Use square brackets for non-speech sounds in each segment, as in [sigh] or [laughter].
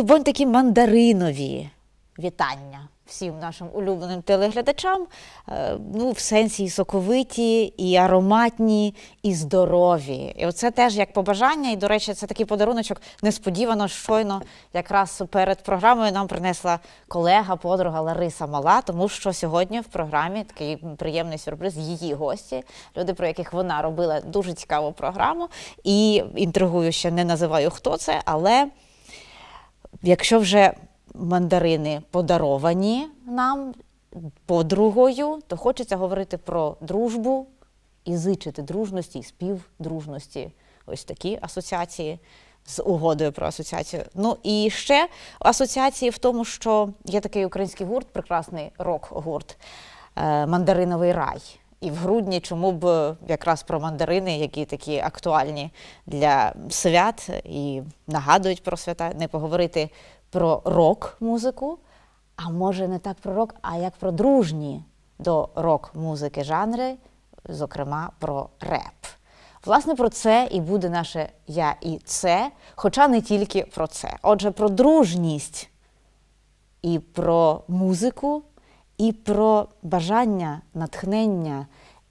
либонь, такі мандаринові вітання всім нашим улюбленим телеглядачам. Е, Ну, в сенсі і соковиті, і ароматні, і здорові. І оце теж як побажання. І, до речі, це такий подаруночок несподівано, щойно, якраз перед програмою нам принесла колега, подруга Лариса Мала, тому що сьогодні в програмі такий приємний сюрприз. Її гості, люди, про яких вона робила дуже цікаву програму. І інтригую ще не називаю хто це, але якщо вже мандарини подаровані нам подругою, то хочеться говорити про дружбу і зичити дружності і співдружності. Ось такі асоціації з угодою про асоціацію. Ну і ще асоціації в тому, що є такий український гурт, прекрасний рок-гурт е, Мандариновий рай. І в грудні чому б е, якраз про мандарини, які такі актуальні для свят і нагадують про свята, не поговорити про рок-музику, а може не так про рок, а як про дружні до рок-музики жанри, зокрема про реп. Власне, про це і буде наше я і це, хоча не тільки про це. Отже, про дружність і про музику, і про бажання, натхнення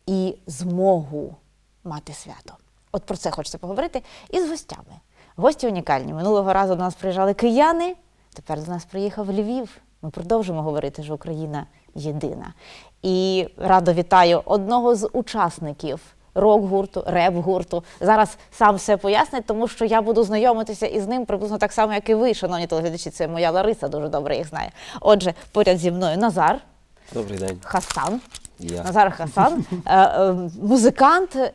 і змогу мати свято. От про це хочеться поговорити і з гостями. Гості унікальні. Минулого разу до нас приїжджали кияни, тепер до нас приїхав Львів. Ми продовжимо говорити, що Україна єдина. І радо вітаю одного з учасників рок-гурту, реп-гурту. Зараз сам все пояснить, тому що я буду знайомитися із ним приблизно так само, як і ви, шановні телеглядачі. Це моя Лариса дуже добре їх знає. Отже, поряд зі мною Назар. Добрий день. Хасан. Я. Назар Хасан, е, е, музикант, е,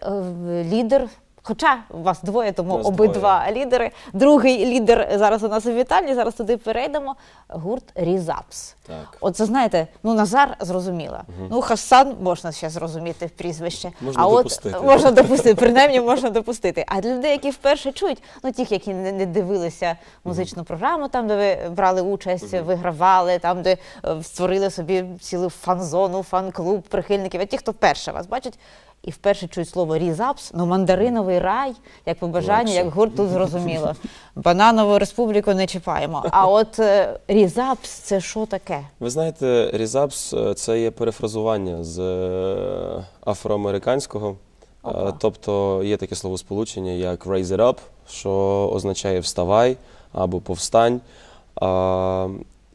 лідер. Хоча вас двоє, тому Нас обидва лідери. Другий лідер зараз у нас у вітальні. Зараз туди перейдемо. Гурт Різапс. Так. Оце знаєте, ну Назар зрозуміла. Ну Хасан можна ще зрозуміти в прізвище. Можна а допустити. от можна допустити, принаймні можна допустити. А для людей, які вперше чують, ну ті, які не, не дивилися музичну програму, там де ви брали участь, вигравали, там де е, створили собі цілу фан-зону, фан-клуб прихильників. А ті, хто вперше вас бачать. І вперше чують слово різапс, ну мандариновий рай, як побажання, як гурт тут зрозуміло. Бананову республіку не чіпаємо. А от е, різапс це що таке? Ви знаєте, різапс е, це є перефразування з е, афроамериканського. Опа. Тобто є таке словосполучення, як raise it up, що означає вставай або повстань.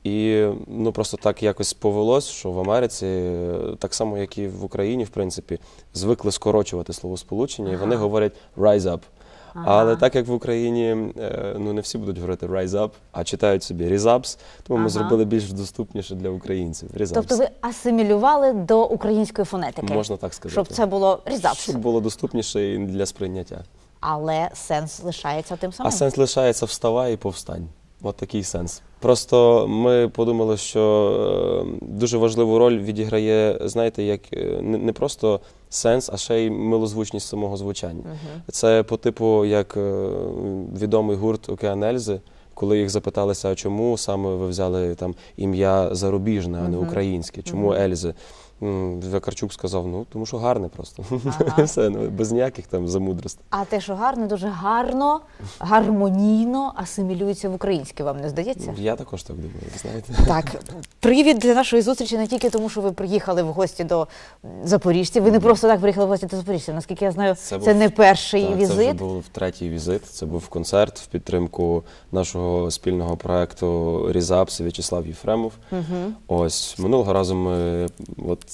І ну просто так якось повелось, що в Америці, е, так само як і в Україні, в принципі, звикли скорочувати словосполучення, і вони говорять rise up. Ага. Але так як в Україні е, ну не всі будуть говорити rise up, а читають собі різапс, тому Ага. ми зробили більш доступніше для українців. Різапс. Тобто ви асимілювали до української фонетики, можна так сказати. щоб це було різапс. Щоб було доступніше і для сприйняття. Але сенс лишається тим самим. А сенс лишається вставай і повстань. От такий сенс. Просто ми подумали, що е, дуже важливу роль відіграє, знаєте, як е, не, просто сенс, а ще й милозвучність самого звучання. Це по типу, як е, відомий гурт Океан Ельзи, коли їх запиталися, а чому саме ви взяли там ім'я зарубіжне, а не українське, чому Ельзи? Вакарчук сказав: ну тому що гарне просто. Ага. [laughs] Все, ну, без ніяких там замудростей. А те, що гарно, дуже гарно, гармонійно асимілюється в українське, вам не здається? Я також так думаю, знаєте. Так, привід для нашої зустрічі не тільки тому, що ви приїхали в гості до запоріжців. Ви не просто так приїхали в гості до запоріжців. Наскільки я знаю, це, був- не перший так, візит. Це вже був третій візит. Це був концерт в підтримку нашого спільного проекту Різапс В'ячеслав Єфремов. Ось минулого разу ми от,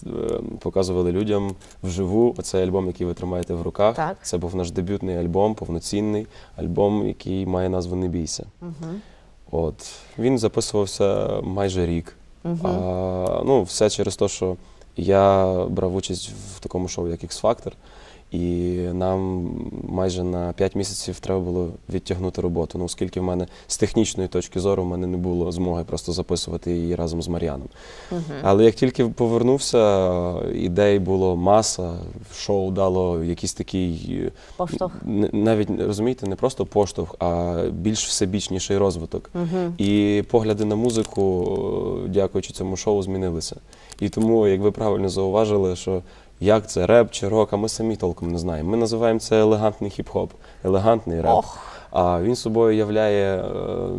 показували людям вживу оцей альбом, який ви тримаєте в руках. Так. Це був наш дебютний альбом, повноцінний альбом, який має назву Не бійся. От він записувався майже рік. А, ну, все через те, що я брав участь в такому шоу, як X-Factor, і нам майже на 5 місяців треба було відтягнути роботу. Ну, оскільки в мене з технічної точки зору в мене не було змоги просто записувати її разом з Мар'яном. Але як тільки повернувся, ідей було маса, шоу дало якийсь такий Поштовх. Навіть розумієте, не просто поштовх, а більш всебічніший розвиток. І погляди на музику, дякуючи цьому шоу, змінилися. І тому, як ви правильно зауважили, що як це реп чи рок, а ми самі толком не знаємо. Ми називаємо це елегантний хіп-хоп, елегантний реп. Ох. А він собою являє е,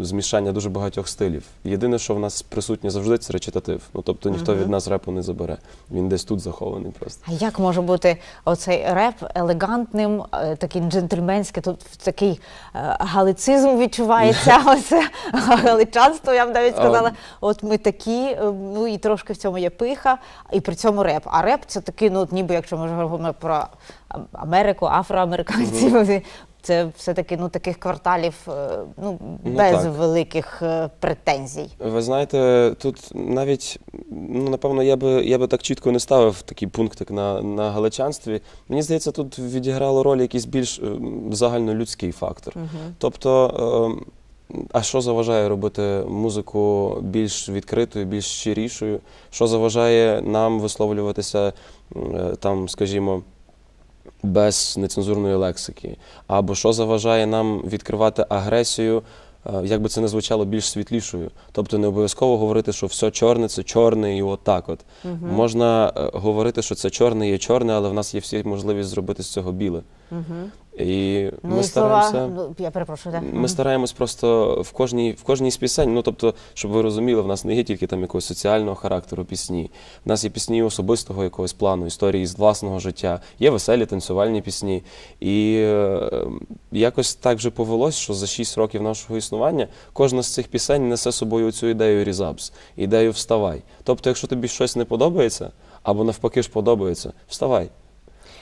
змішання дуже багатьох стилів. Єдине, що в нас присутнє завжди, це речитатив. Ну тобто ніхто від нас репу не забере. Він десь тут захований просто. А як може бути оцей реп елегантним, е, таким джентльменським, тут такий е, галицизм відчувається, [laughs] оце галичанство, я б навіть сказала. От ми такі, ну і трошки в цьому є пиха, і при цьому реп. А реп це такий, ну ніби якщо ми говоримо про Америку, афроамериканців. Це все-таки ну, таких кварталів е, ну, Ну, без так. великих е, претензій. Ви знаєте, тут навіть ну напевно я би я би так чітко не ставив такий пунктик на, на галичанстві. Мені здається, тут відіграло роль якийсь більш е, загальнолюдський фактор. Тобто, е, а що заважає робити музику більш відкритою, більш щирішою? Що заважає нам висловлюватися там, скажімо, без нецензурної лексики? Або що заважає нам відкривати агресію, е, як би це не звучало, більш світлішою? Тобто не обов'язково говорити, що все чорне це чорне, і от так от. Можна е, говорити, що це чорне є чорне, але в нас є всі можливість зробити з цього біле. І Ну ми і стараємося. слова, ну, я перепрошую, так. Ми стараємось просто в кожній в кожній з пісень. Ну тобто, щоб ви розуміли, в нас не є тільки там якогось соціального характеру пісні. В нас є пісні особистого якогось плану, історії з власного життя. Є веселі танцювальні пісні. І е, якось так вже повелось, що за 6 років нашого існування кожна з цих пісень несе собою цю ідею різабс, ідею вставай. Тобто, якщо тобі щось не подобається, або навпаки ж подобається, вставай.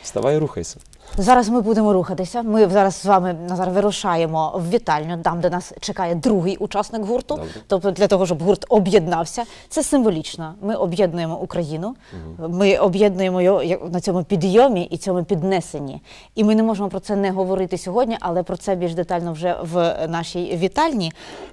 Вставай і рухайся. Зараз ми будемо рухатися. Ми зараз з вами Назар вирушаємо в вітальню, там, де нас чекає другий учасник гурту. Добре. Тобто для того, щоб гурт об'єднався. Це символічно. Ми об'єднуємо Україну, ми об'єднуємо його на цьому підйомі і цьому піднесенні. І ми не можемо про це не говорити сьогодні, але про це більш детально вже в нашій вітальні.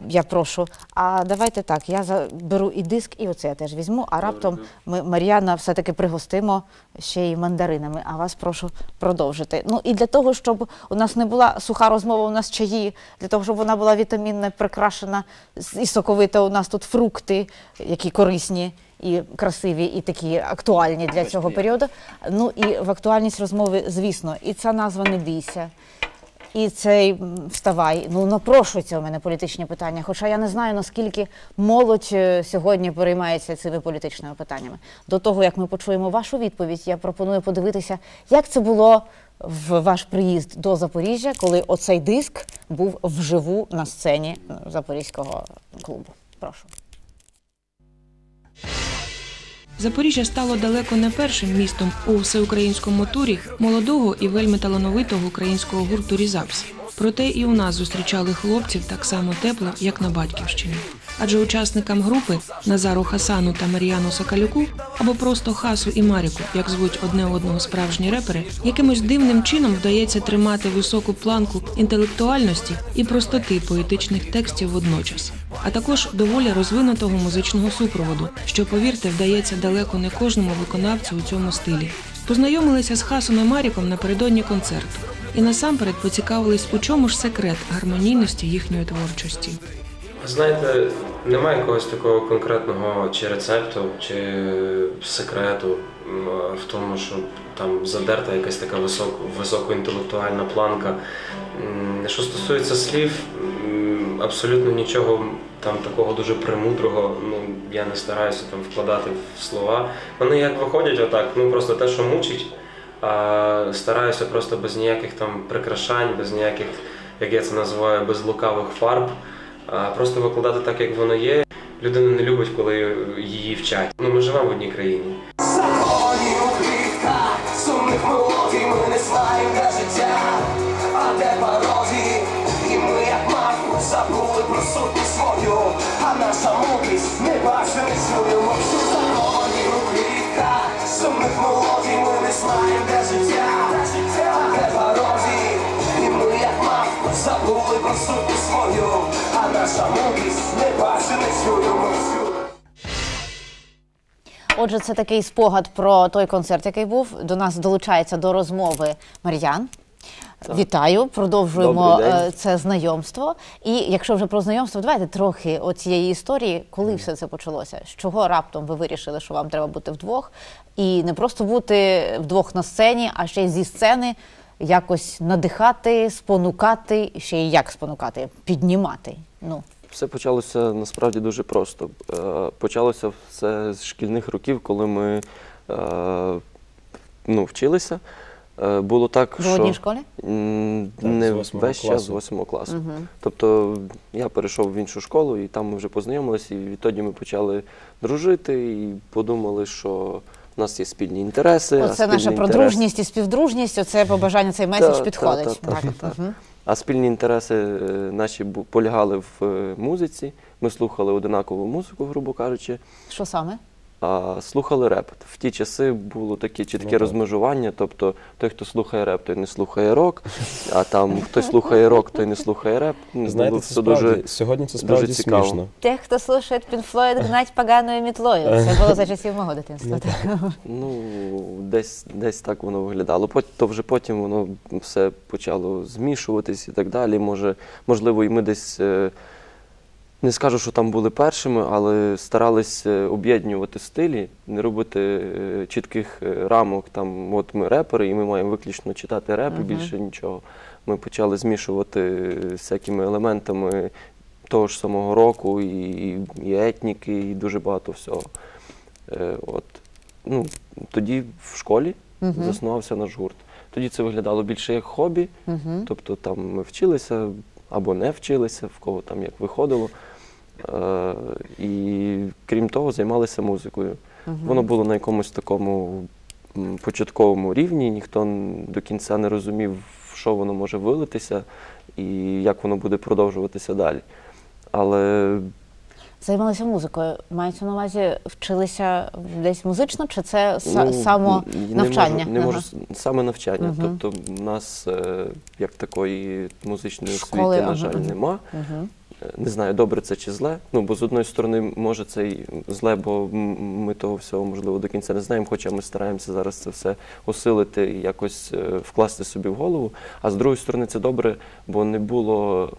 Я прошу. А давайте так. Я заберу і диск, і оце я теж візьму. А раптом ми Мар'яна все-таки пригостимо ще й мандаринами. А вас прошу продовжити. Ну і для того, щоб у нас не була суха розмова, у нас чаї, для того, щоб вона була вітамінна, прикрашена і соковита. У нас тут фрукти, які корисні. І красиві, і такі актуальні для цього періоду. Ну і в актуальність розмови, звісно, і ця назва не бійся, і цей вставай. Ну напрошується у мене політичні питання. Хоча я не знаю наскільки молодь е, сьогодні переймається цими політичними питаннями. До того як ми почуємо вашу відповідь, я пропоную подивитися, як це було в ваш приїзд до Запоріжжя, коли оцей диск був вживу на сцені Запорізького клубу. Прошу. Запоріжжя стало далеко не першим містом у всеукраїнському турі молодого і вельми талановитого українського гурту Різапс. Проте і у нас зустрічали хлопців так само тепло, як на батьківщині. Адже учасникам групи Назару Хасану та Мар'яну Сокалюку, або просто Хасу і Маріку, як звуть одне одного справжні репери, якимось дивним чином вдається тримати високу планку інтелектуальності і простоти поетичних текстів водночас, а також доволі розвинутого музичного супроводу, що, повірте, вдається далеко не кожному виконавцю у цьому стилі. Познайомилися з Хасом і Маріком напередодні концерту і насамперед поцікавились, у чому ж секрет гармонійності їхньої творчості. Знаєте, немає якогось такого конкретного чи рецепту, чи секрету в тому, що там задерта якась така високо, високоінтелектуальна планка. Що стосується слів, абсолютно нічого там такого дуже премудрого, ну я не стараюся там вкладати в слова. Вони як виходять отак, ну просто те, що мучить, а стараюся просто без ніяких там прикрашань, без ніяких, як я це називаю, без лукавих фарб. А просто викладати так, як воно є. Людина не любить, коли її вчать. Ну, ми живемо в одній країні. Отже, це такий спогад про той концерт, який був. До нас долучається до розмови Мар'ян. Вітаю, продовжуємо е, це знайомство. І якщо вже про знайомство, давайте трохи оцієї історії, коли все це почалося. З чого раптом ви вирішили, що вам треба бути вдвох, і не просто бути вдвох на сцені, а ще й зі сцени якось надихати, спонукати, ще й як спонукати, піднімати. Ну, Все почалося насправді дуже просто. Е, Почалося все з шкільних років, коли ми е, ну, вчилися. Е, Було так, в що одній школі? Так, не з весь час з класу. восьмого класу. Тобто я перейшов в іншу школу, і там ми вже познайомилися, і відтоді ми почали дружити і подумали, що в нас є спільні інтереси. Оце наша інтереси- продружність і співдружність, оце побажання, цей меседж Та, підходить. та, та, так. та, та. А спільні інтереси е, наші полягали в е, музиці. Ми слухали одинакову музику, грубо кажучи, Що саме? А слухали реп. В ті часи було таке чітке Ну, розмежування. Тобто той, хто слухає реп, той не слухає рок, а там хто слухає рок, той не слухає реп. Ну, Знаєте, це все справді, дуже сьогодні це дуже цікаво. смішно. Тих, хто слухає Pink Floyd, гнать поганою мітлою. Це було за часів мого дитинства. Ну, десь, десь так воно виглядало. То вже потім воно все почало змішуватись і так далі. Може, можливо, і ми десь е, не скажу, що там були першими, але старались е, об'єднувати стилі, не робити е, чітких е, рамок. Там, от ми репери, і ми маємо виключно читати реп і більше нічого. Ми почали змішувати всякими елементами того ж самого року, і, і етніки, і дуже багато всього. От. Ну, тоді в школі заснувався наш гурт. Тоді це виглядало більше як хобі, тобто там ми вчилися або не вчилися, в кого там як виходило. Е, і крім того, займалися музикою. Воно було на якомусь такому початковому рівні, ніхто до кінця не розумів, в що воно може вилитися і як воно буде продовжуватися далі. Але Займалися музикою. Мається на увазі, вчилися десь музично, чи це Ну, само не навчання? Можу, не можу, саме навчання. Тобто в нас е, як такої музичної Школи, освіти, ага, на жаль, нема. Мгм. Не знаю, добре це чи зле. Ну, бо з одної сторони, може, це й зле, бо ми того всього, можливо, до кінця не знаємо, хоча ми стараємося зараз це все осилити і якось е, вкласти собі в голову. А з другої сторони, це добре, бо не було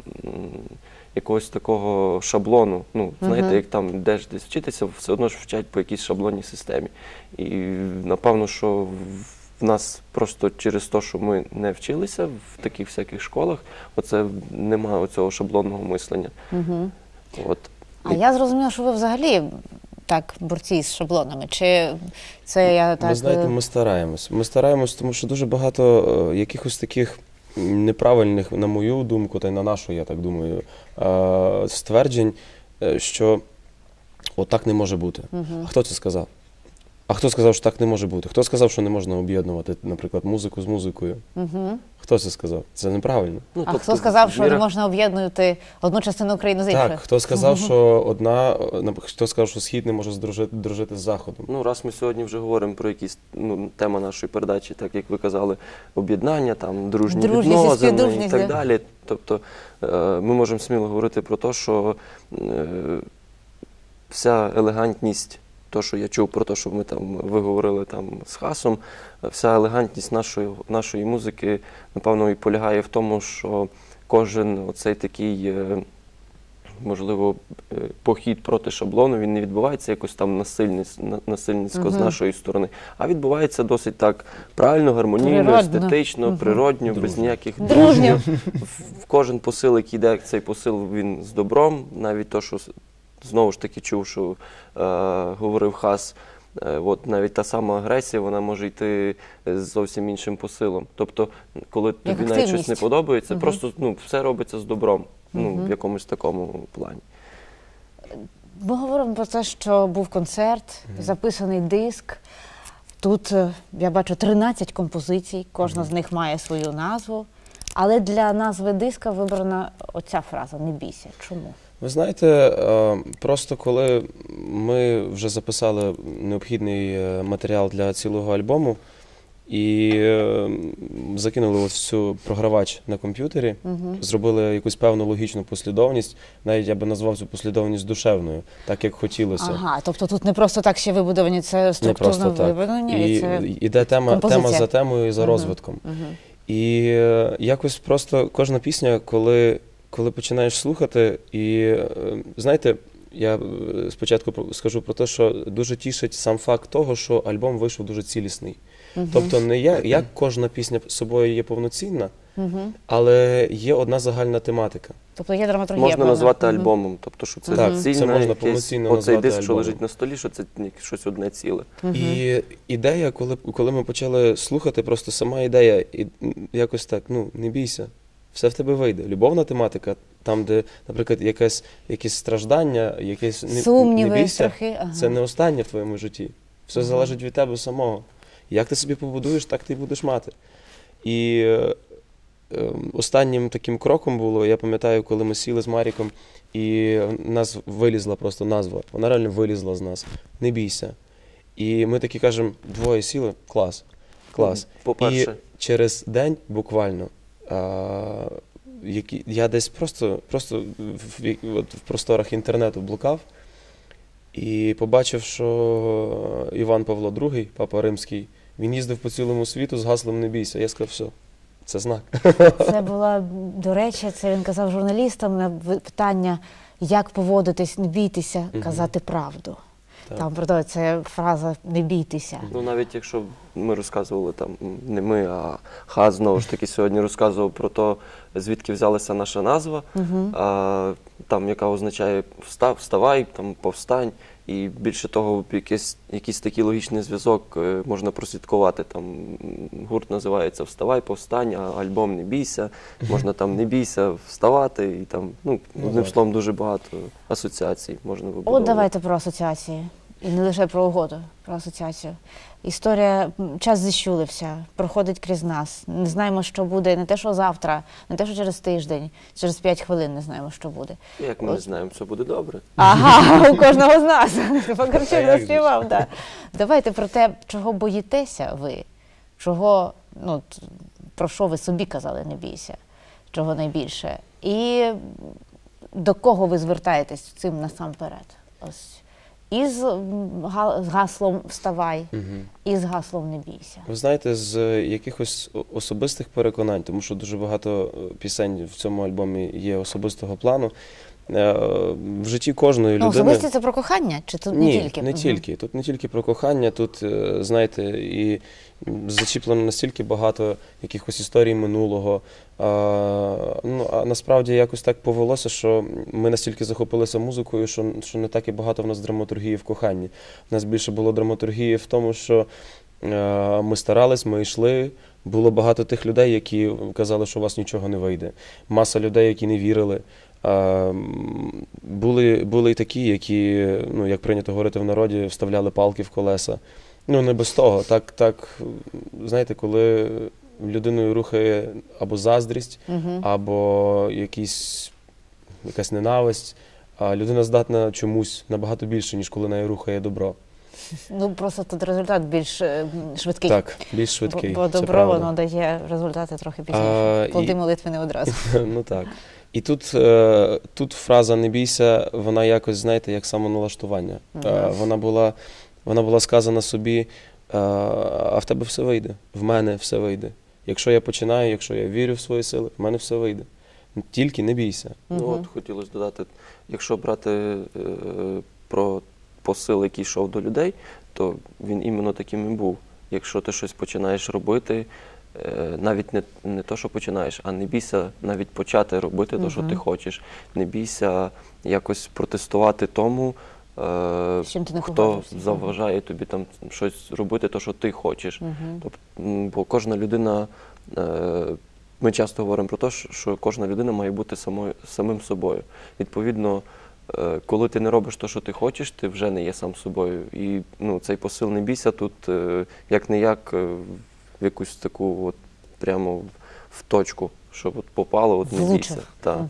якогось такого шаблону. Ну, знаєте, як там йдеш десь вчитися, все одно ж вчать по якійсь шаблонній системі. І напевно, що в нас просто через те, що ми не вчилися в таких всяких школах, оце немає оцього шаблонного мислення. От. А я зрозуміла, що ви взагалі так борці з шаблонами. Чи це я так. Ви знаєте, ми стараємось. Ми стараємось, тому що дуже багато е, якихось таких неправильних, на мою думку, та й на нашу, я так думаю, е, стверджень, е, що отак не може бути. А хто це сказав? А хто сказав, що так не може бути? Хто сказав, що не можна об'єднувати, наприклад, музику з музикою? Хто це сказав? Це неправильно. Ну, А тобто, хто сказав, що в не можна об'єднувати одну частину України з іншою? Так, хто сказав, [laughs] що одна, хто сказав, що схід не може здружити, дружити з заходом? Ну, раз ми сьогодні вже говоримо про якісь ну, тема нашої передачі, так як ви казали, об'єднання, там дружні відносини і так далі. Тобто е, ми можемо сміло говорити про те, що е, вся елегантність, то, що я чув про те, що ми там ви говорили там з Хасом, вся елегантність нашої, нашої музики, напевно, і полягає в тому, що кожен оцей такий. е, можливо, е, похід проти шаблону, він не відбувається якось там насильниць, на- насильницько з нашої сторони, а відбувається досить так правильно, гармонійно, Природно. естетично, природньо, без ніяких Дружньо. В- Кожен посил, який йде, цей посил він з добром, навіть то, що знову ж таки чув, що е, говорив Хас. е, От навіть та сама агресія, вона може йти е, з зовсім іншим посилом. Тобто, коли тобі навіть щось не подобається, просто ну, все робиться з добром, ну, в якомусь такому плані. Ми говоримо про те, що був концерт, записаний диск. Тут е, я бачу 13 композицій, кожна з них має свою назву. Але для назви диска вибрана оця фраза Не бійся. Чому? Ви знаєте, е, просто коли ми вже записали необхідний е, матеріал для цілого альбому і е, закинули ось цю програвач на комп'ютері, зробили якусь певну логічну послідовність, навіть я би назвав цю послідовність душевною, так як хотілося. Ага, тобто тут не просто так ще вибудовані, це Не структурне просто так. вибудування. І, І це... іде тема, композиція. тема за темою і за розвитком. І е, якось просто кожна пісня, коли, коли починаєш слухати, і е, знаєте, я е, спочатку про- скажу про те, що дуже тішить сам факт того, що альбом вийшов дуже цілісний. Тобто, не я, як кожна пісня собою є повноцінна, але є одна загальна тематика. Тобто є драматургія. Можна певна. назвати альбомом, тобто, що це Так, це цільне можна якесь- повноцінно оцей назвати диск, що лежить на столі, що це щось одне ціле. І ідея, коли, коли ми почали слухати, просто сама ідея, і якось так, ну, не бійся, все в тебе вийде. Любовна тематика, там, де, наприклад, якесь, якісь страждання, якесь не, Сумніви, не бійся, страхи, ага. це не останнє в твоєму житті. Все залежить від тебе самого. Як ти собі побудуєш, так ти будеш мати. І е, е, останнім таким кроком було, я пам'ятаю, коли ми сіли з Маріком, і в нас вилізла просто назва. Вона реально вилізла з нас. Не бійся. І ми такі кажемо, двоє сіли, клас. Клас. По-перше, І через день буквально. Які, я десь просто, просто в, в- от в просторах інтернету блукав і побачив, що Іван Павло II, папа римський, він їздив по цілому світу з гаслом Не бійся. Я сказав, все, це знак. [laughs] Це була, до речі, це він казав журналістам на питання, як поводитись, не бійтеся, казати правду. Так. Там продовжується фраза не бійтеся. ну навіть якщо ми розказували там, не ми, а Хаз знову ж таки сьогодні розказував про те, звідки взялася наша назва, а, там, яка означає встав, вставай, там, повстань. І більше того, якийсь, якийсь такий логічний зв'язок е, можна прослідкувати. Там гурт називається Вставай, повстань, а альбом Не бійся. Можна там не бійся вставати, і там, ну, одним так. словом, дуже багато асоціацій можна вибудовувати. От давайте про асоціації. І не лише про угоду, про асоціацію. Історія, час зіщулився, проходить крізь нас. Не знаємо, що буде, не те, що завтра, не те, що через тиждень, через 5 хвилин не знаємо, що буде. Як ми не знаємо, все буде добре. Ага, [laughs] у кожного з нас. Покарчук заспівав, да. Давайте про те, чого боїтеся ви, чого, ну, про що ви собі казали, не бійся, чого найбільше. І до кого ви звертаєтесь цим насамперед? Ось. І з, м, га- з гаслом вставай, і з гаслом не бійся. Ви знаєте, з е, якихось особистих переконань, тому що дуже багато е, пісень в цьому альбомі є особистого плану. Е, В житті кожної Ну, людини. особисті це про кохання? Чи тут Ні, не тільки? не угу. тільки. Тут не тільки про кохання, тут, знаєте, і зачіплено настільки багато якихось історій минулого. А, ну, а насправді якось так повелося, що ми настільки захопилися музикою, що, що не так і багато в нас драматургії в коханні. У нас більше було драматургії в тому, що е, ми старались, ми йшли. Було багато тих людей, які казали, що у вас нічого не вийде. Маса людей, які не вірили. А, були, були і такі, які, ну, як прийнято говорити в народі, вставляли палки в колеса. Ну, не без того. Так, так, знаєте, коли людиною рухає або заздрість, або якісь, якась ненависть, а людина здатна чомусь набагато більше, ніж коли нею рухає добро. Ну, просто тут результат більш е, м, швидкий. Так, більш швидкий. Бо, бо це добро правда. воно дає результати трохи А, пізніше. і- Плоди молитви не одразу. [laughs] ну так. І тут, е, тут фраза не бійся, вона якось, знаєте, як самоналаштування. Е, вона, була, вона була сказана собі, е, а в тебе все вийде, в мене все вийде. Якщо я починаю, якщо я вірю в свої сили, в мене все вийде. Тільки не бійся. Ну от хотілося додати, якщо брати е, про посил, який йшов до людей, то він іменно таким і був. Якщо ти щось починаєш робити, е, навіть не, не то, що починаєш, а не бійся навіть почати робити те, що ти хочеш. Не бійся якось протестувати тому, е, чим ти не хто погоджуєшся. заважає тобі там щось робити, то, що ти хочеш. Тобто, м, бо кожна людина. е, Ми часто говоримо про те, що- кожна людина має бути самою, самим собою. Відповідно, е, коли ти не робиш те, що ти хочеш, ти вже не є сам собою. І ну, цей посил не бійся тут е, як не як е, в якусь таку от прямо в- в точку, щоб от попало, от не Влучив. бійся. Так.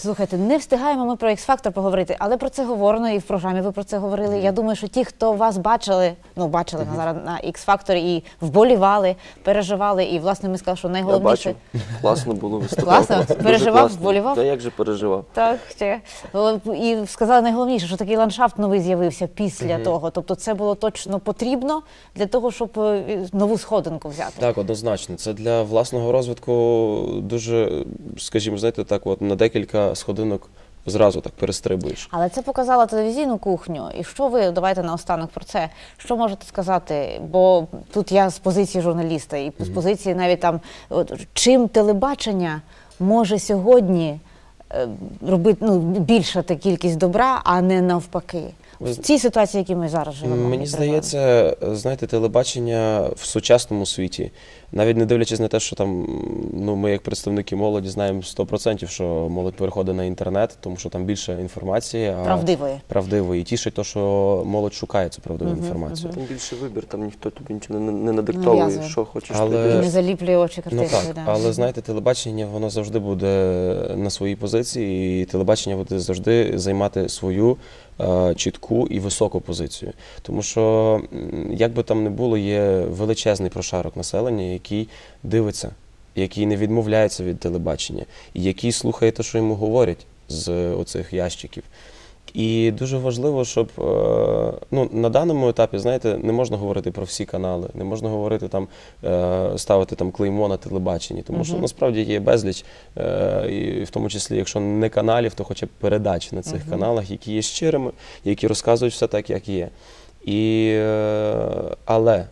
Слухайте, не встигаємо ми про X-Factor поговорити, але про це говорено і в програмі ви про це говорили. Я думаю, що ті, хто вас бачили, ну бачили на зараз на X-Factor і вболівали, переживали, і власне ми сказали, що Я найголовніше. класно було виступати. Класно? Переживав, класно. вболівав? Та як же переживав? Так, ще. І сказали найголовніше, що такий ландшафт новий з'явився після того. Тобто це було точно потрібно для того, щоб е, нову сходинку взяти. Так, однозначно. Це для власного розвитку дуже, скажімо, знаєте, так, от на декілька сходинок зразу так перестрибуєш. Але це показала телевізійну кухню. І що ви давайте наостанок про це? Що можете сказати? Бо тут я з позиції журналіста, і з позиції навіть там, от, чим телебачення може сьогодні е, робити ну, більшати кількість добра, а не навпаки. В цій ситуації, в якій ми зараз живемо. Мені і здається, знаєте, телебачення в сучасному світі, навіть не дивлячись на те, що там ну, ми, як представники молоді, знаємо 100%, що молодь переходить на інтернет, тому що там більше інформації. А Правдивої. Правдивої. І тішить те, що молодь шукає цю правдиву інформацію. Там більше вибір, там ніхто тобі нічого не, не надиктовує, Нав'язує. що хочеш. Але- не заліплює очі Ну так, да. але знаєте, телебачення воно завжди буде на своїй позиції, і телебачення буде завжди займати свою чітку і високу позицію. Тому що, як би там не було, є величезний прошарок населення, який дивиться, який не відмовляється від телебачення, і який слухає те, що йому говорять з оцих ящиків. І дуже важливо, щоб е, ну, на даному етапі, знаєте, не можна говорити про всі канали, не можна говорити там, е, ставити там клеймо на телебаченні, тому що насправді є безліч, е, і в тому числі, якщо не каналів, то хоча б передач на цих каналах, які є щирими, які розказують все так, як є. І, але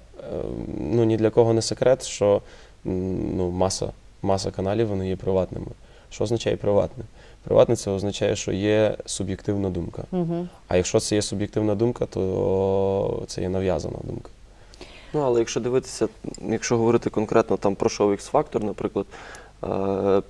ну, ні для кого не секрет, що ну, маса, маса каналів вони є приватними. Що означає приватне? Приватне це означає, що є суб'єктивна думка. Мгм. А якщо це є суб'єктивна думка, то це є нав'язана думка. Ну, але якщо дивитися, якщо говорити конкретно там про шоу X-Factor, наприклад, е,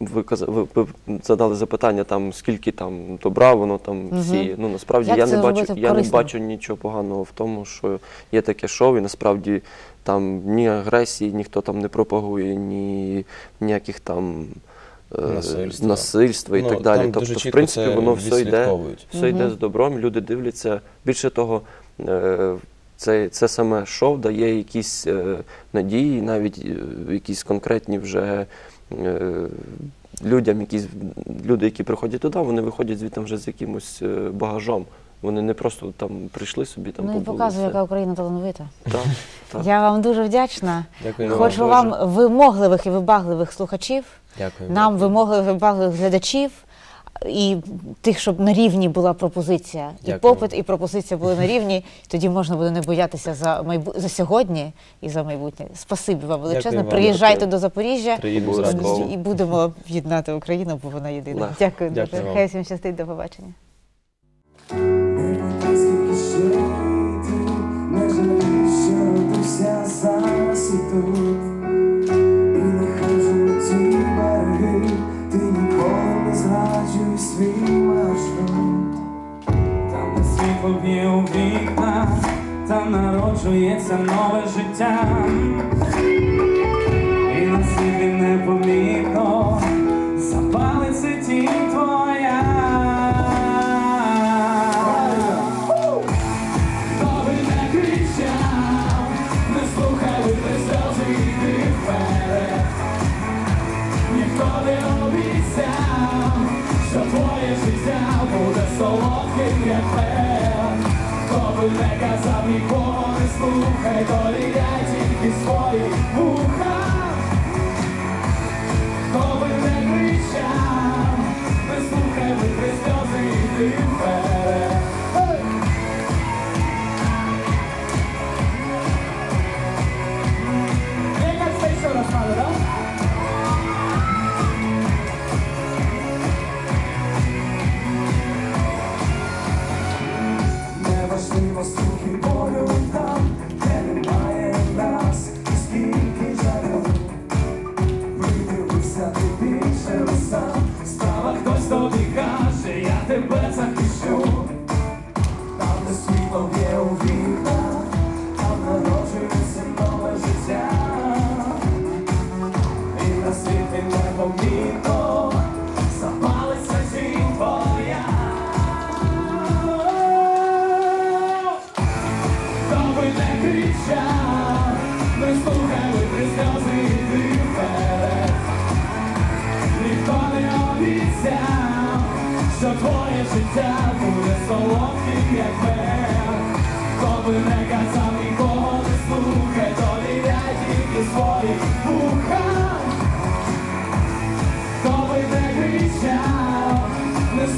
ви, каза- ви, задали запитання, там, скільки там добра, воно там всі. Ну, насправді Як я не бачу, я не бачу нічого поганого в тому, що є таке шоу, і насправді там ні агресії ніхто там не пропагує, ні ніяких там. Е, Насильства. насильства і Ну, так далі. там тобто, дуже в принципі, це воно все йде, все йде з добром, люди дивляться. Більше того, е, це, це саме шоу дає якісь е, надії, навіть якісь конкретні вже е, людям, якісь люди, які приходять туди, вони виходять звідти вже з якимось багажом. Вони не просто там прийшли собі там Ну і показує, яка Україна талановита. Так, [laughs] так. Я вам дуже вдячна. Дякую Хочу вам вимогливих і вибагливих слухачів, Дякую. нам вимогливих і вибагливих глядачів. І тих, щоб на рівні була пропозиція, і Дякую. попит, і пропозиція були на рівні. [laughs] Тоді можна буде не боятися за майбу... за сьогодні і за майбутнє. Спасибі вам величезне. Приїжджайте Дякую. до Запоріжжя Приїду і будемо єднати Україну, бо вона єдина. Легко. Дякую дуже. Хай всім щастить, до побачення. Зараз і нехай вже ті береги, ти ніколи не зраджуй свій маршрут. Там, де світло б'є у вікна, там народжується нове життя. Буде мед. Хто би не казав, нікого не слухай, довіряй тільки свої вуха. Хто би не кричав,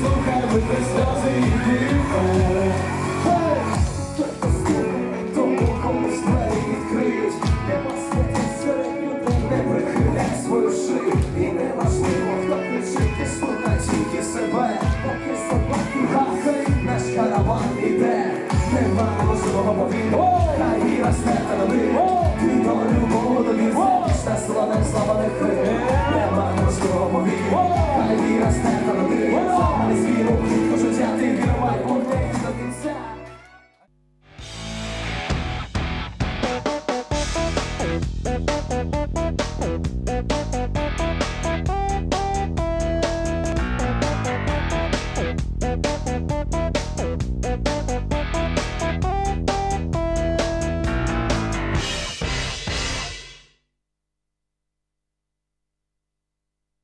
with happy this doesn't even